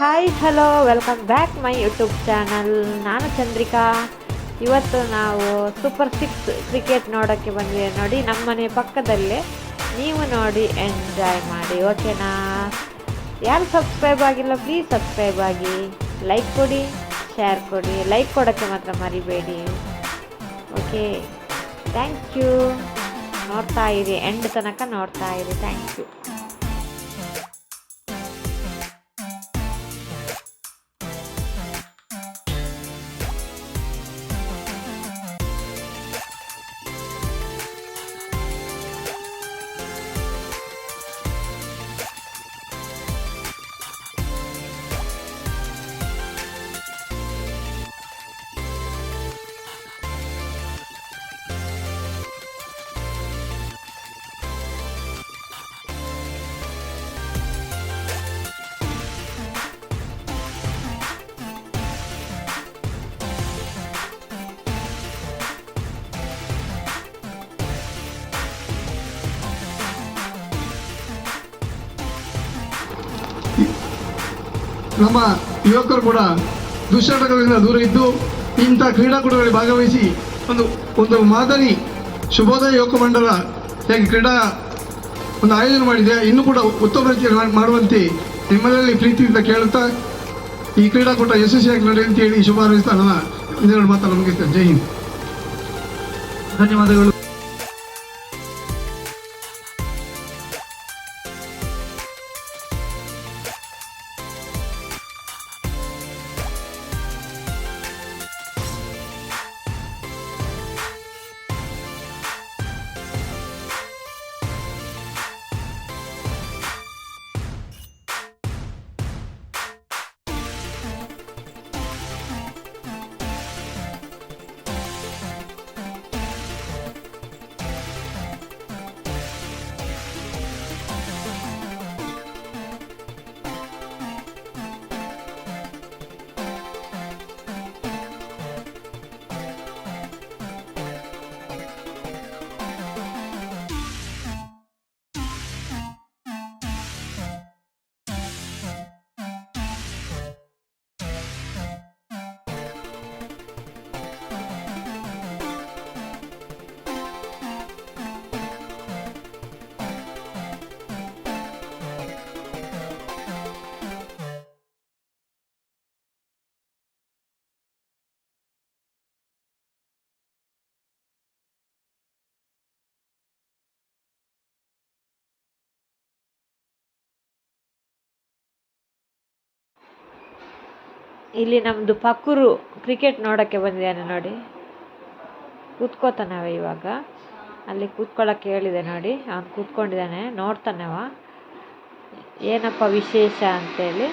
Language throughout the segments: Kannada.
Hi hello welcome back my YouTube channel ನಾನು ಚಂದ್ರಿಕಾ. ಇವತ್ತು ನಾವು ಸೂಪರ್ ಸಿಕ್ಸ್ ಕ್ರಿಕೆಟ್ ನೋಡೋಕ್ಕೆ ಬಂದಿದೆ ನೋಡಿ, ನಮ್ಮ ಮನೆ ಪಕ್ಕದಲ್ಲೇ ನೀವು ನೋಡಿ ಎಂಜಾಯ್ ಮಾಡಿ ಓಕೆನಾ ಯಾರು ಸಬ್ಸ್ಕ್ರೈಬ್ ಆಗಿಲ್ಲ ಪ್ಲೀಸ್ ಸಬ್ಸ್ಕ್ರೈಬ್ ಆಗಿ. ಲೈಕ್ ಕೊಡಿ ಶೇರ್ ಕೊಡಿ. ಲೈಕ್ ಕೊಡೋಕ್ಕೆ ಮಾತ್ರ ಮರಿಬೇಡಿ. ಓಕೆ ಥ್ಯಾಂಕ್ ಯು ನೋಡ್ತಾ ಇರಿ ಎಂಡ್ ತನಕ ನೋಡ್ತಾ ಇರಿ. ಥ್ಯಾಂಕ್ ಯು ನಮ್ಮ ಯುವಕರು ಕೂಡ ದುಶ್ಚಟಗಳಿಂದ ದೂರ ಇದ್ದು ಇಂಥ ಕ್ರೀಡಾಕೂಟಗಳಲ್ಲಿ ಭಾಗವಹಿಸಿ ಒಂದು ಒಂದು ಮಾದರಿ ಶುಭೋದಯ ಯುವಕ ಮಂಡಲ, ಹೇಗೆ ಕ್ರೀಡಾ ಒಂದು ಆಯೋಜನೆ ಮಾಡಿದೆ, ಇನ್ನೂ ಕೂಡ ಉತ್ತಮ ರೀತಿಯಲ್ಲಿ ಮಾಡುವಂತೆ ನಿಮ್ಮಲ್ಲಿ ಪ್ರೀತಿಯಿಂದ ಕೇಳುತ್ತಾ ಈ ಕ್ರೀಡಾಕೂಟ ಯಶಸ್ವಿಯಾಗಿ ನಡೆಯಲಿ ಅಂತ ಹೇಳಿ ಶುಭ ಹಾರೈಸ್ತಾ ನನ್ನ ಮಾತನ್ನು ಮುಗಿಸ್ತೇನೆ ಜೈ ಹಿಂದ್. ಧನ್ಯವಾದಗಳು. ಇಲ್ಲಿ ನಮ್ಮದು ಪಕ್ಕೂರು ಕ್ರಿಕೆಟ್ ನೋಡೋಕ್ಕೆ ಬಂದಿದ್ದಾನೆ ನೋಡಿ. ಕೂತ್ಕೋತಾನವ ಇವಾಗ. ಅಲ್ಲಿ ಕೂತ್ಕೊಳ್ಳೋಕೆ ಹೇಳಿದೆ ನೋಡಿ. ಅವನು ಕೂತ್ಕೊಂಡಿದ್ದಾನೆ ನೋಡ್ತಾನವ ಏನಪ್ಪ ವಿಶೇಷ ಅಂತೇಳಿ.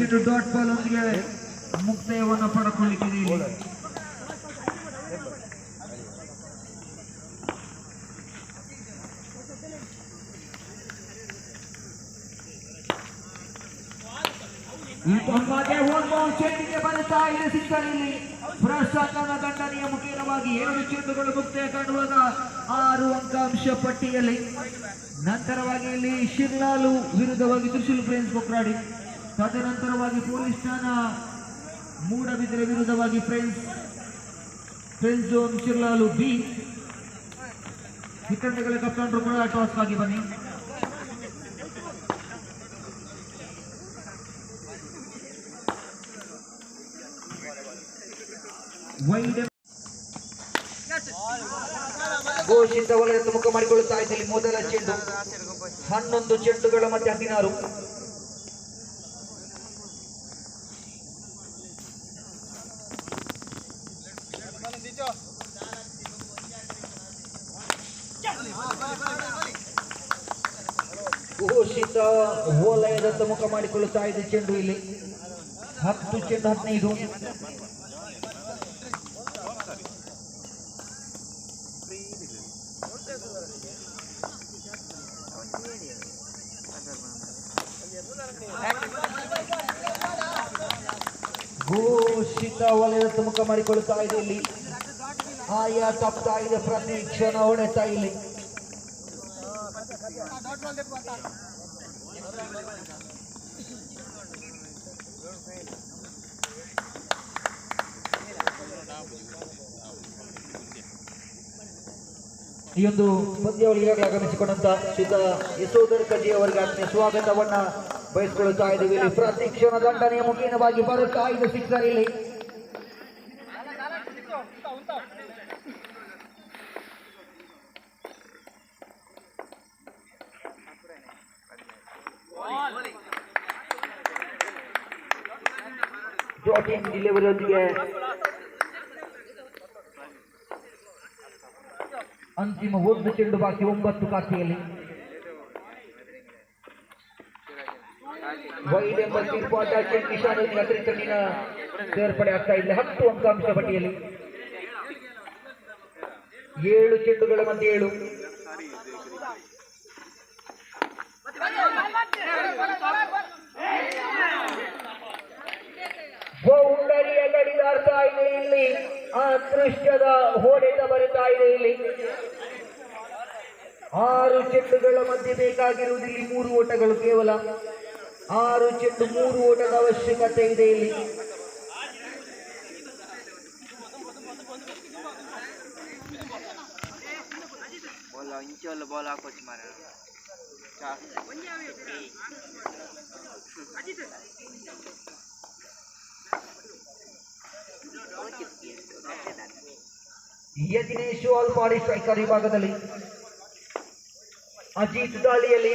ಚಿಟ್ಟು ಡಾಟ್ ಬಾಲ್ ಒಂದಿಗೆ ಮುಕ್ತಾಯವನ್ನು ಪಡ್ಕೊಳ್ಳಿಕ್ಕಿದೆ ಇಲ್ಲಿ. ಬರುತ್ತಾ ಇದೆ ಸಿಕ್ಕಲ್ಲಿ ಭ್ರಷ್ಟಾಚಾರ ದಂಡನೆಯ ಮುಖೇನವಾಗಿ ಎರಡು ಚೆಂಡುಗಳು ಮುಕ್ತಾಯ ಕಾಣುವಾಗ ಆರು ಅಂಕಾಂಶ ಪಟ್ಟಿಯಲ್ಲಿ. ನಂತರವಾಗಿ ಇಲ್ಲಿ ಶಿರ್ಲಾಲು ವಿರುದ್ಧವಾಗಿ ತ್ರಿಶೂಲ್ ಫ್ರೆಂಡ್ಸ್ ಕೊಕ್ರಾಡಿ ತದನಂತರವಾಗಿ ಪೊಲೀಸ್ ಠಾಣಾ ಮೂಡಬಿದ್ರೆ ವಿರುದ್ಧವಾಗಿ friends friends zone Shirlalu B ಚಿಕ್ಕಂಡಿಗಳ ಕಪ್ತಾನರು ಕೂಡ ಟಾಸ್ ಆಗಿ ಬನ್ನಿ. ಘೋಷಿತ ವಲಯದ ಮುಖ ಮಾಡಿಕೊಳ್ಳುತ್ತಾ ಇದ್ದಲ್ಲಿ ಮೊದಲ ಚೆಂಡು. ಹನ್ನೊಂದು ಚೆಂಡುಗಳ ಮಧ್ಯೆ ಹದಿನಾರು. ಘೋಷಿತ ಓಲಯದತ್ತ ಮುಖ ಮಾಡಿಕೊಳ್ಳುತ್ತಾ ಇದೆ ಚೆಂಡು ಇಲ್ಲಿ. ಹತ್ತು, ಚೆಂಡು ಹದಿನೈದು. ಘೋಷಿತ ವಲಯದ ಮುಖ ಮಾಡಿಕೊಳ್ಳುತ್ತಾ ಇದೆ ಇಲ್ಲಿ. ಆಯಾ ತಪ್ತಾ ಇದೆ ಪ್ರತಿ ಕ್ಷಣ ಹೊಡೆತಾ ಇಲ್ಲಿ. ಈ ಒಂದು ಪಂದ್ಯಾವಳಿ ಈಗಾಗಲೇ ಆಗಮಿಸಿಕೊಂಡಂತ ಸಿದ್ಧ ಯಶೋಧರ್ ಕಜಿ ಅವರಿಗೆ ಆತ್ಮೀಯ ಸ್ವಾಗತವನ್ನ ಬಯಸಿಕೊಳ್ಳುತ್ತಾ ಇದ್ದೀವಿ. ಪ್ರತಿ ಕ್ಷಣ ದಂಡನೆಯ ಮುಖೇನವಾಗಿ ಬರುತ್ತಾ ಇದೆ ಸಿಕ್ಸರ್ ಇಲ್ಲಿ. ಜೋಟಿನ್ ಡಿಲಿವರಿಯೊಂದಿಗೆ ಅಂತಿಮ ಒಂದು ಚೆಂಡು ಬಾಕಿ ಒಂಬತ್ತು ಖಾತೆಯಲ್ಲಿ. ವೈಡ್ ಎಂಬ ತೀರ್ಪಾಟ ಕಿಶಾನ್ ಅತಿರಿಕ್ತ ತಂಡಿನ ಸೇರ್ಪಡೆ ಆಗ್ತಾ ಇಲ್ಲ ಹತ್ತು ಅಂಕಾಂಶ ಪಟ್ಟಿಯಲ್ಲಿ. ಏಳು ಚೆಂಡುಗಳ ಮಧ್ಯೆ ಏಳು. ಗಡಿದಾಡ್ತಾ ಇದೆ ಇಲ್ಲಿ ಅದೃಷ್ಟದ ಹೊಡೆತ ಬರುತ್ತಾ ಇದೆ ಇಲ್ಲಿ. ಆರು ಚೆಂಡುಗಳ ಮಧ್ಯೆ ಬೇಕಾಗಿರುವುದು ಇಲ್ಲಿ ಮೂರು ಓಟಗಳು ಕೇವಲ. ಆರು ಚೆಂಡು ಮೂರು ಓಟದ ಅವಶ್ಯಕತೆ ಇದೆ ಇಲ್ಲಿ. Bola aku cemara Yajnesh Almadi striker ವಿಭಾಗದಲ್ಲಿ ಅಜಿತ್ ದಾಳಿಯಲ್ಲಿ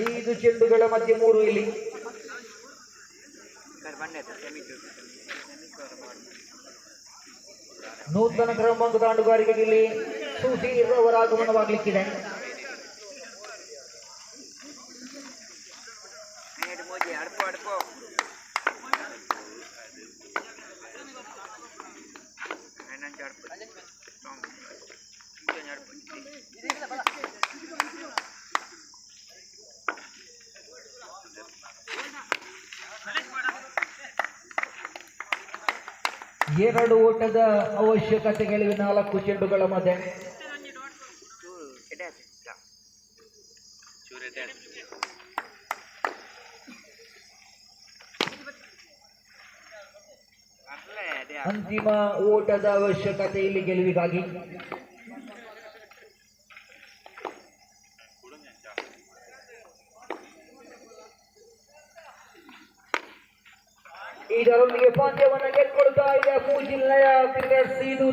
ಐದು ಚೆಂಡುಗಳ ಮಧ್ಯೆ ಮೂರು ಇಲ್ಲಿ. ನೂತನ ಕ್ರಮಾಂಕದ ಆಟಗಾರಿಕೆಯಲ್ಲಿ ಸುಧೀರ್ ಅವರ ಆಗಮನವಾಗಲಿಕ್ಕಿದೆ. ಎರಡು ಓಟದ ಅವಶ್ಯಕತೆಗಳಿವೆ ನಾಲ್ಕು ಚೆಂಡುಗಳ ಮಧ್ಯೆ. ಅಂತಿಮ ಓಟದ ಅವಶ್ಯಕತೆ ಇಲ್ಲಿ ಗೆಲುವಿಗಾಗಿ. ಇದರೊಂದಿಗೆ ಪಾಂದ್ಯವನ್ನು ಗೆದ್ಕೊಳ್ತಾ ಇದೆ. ಪೂಜಿಲ್ಲಯ ಕ್ರಿಕೆಟ್ ಸೀದು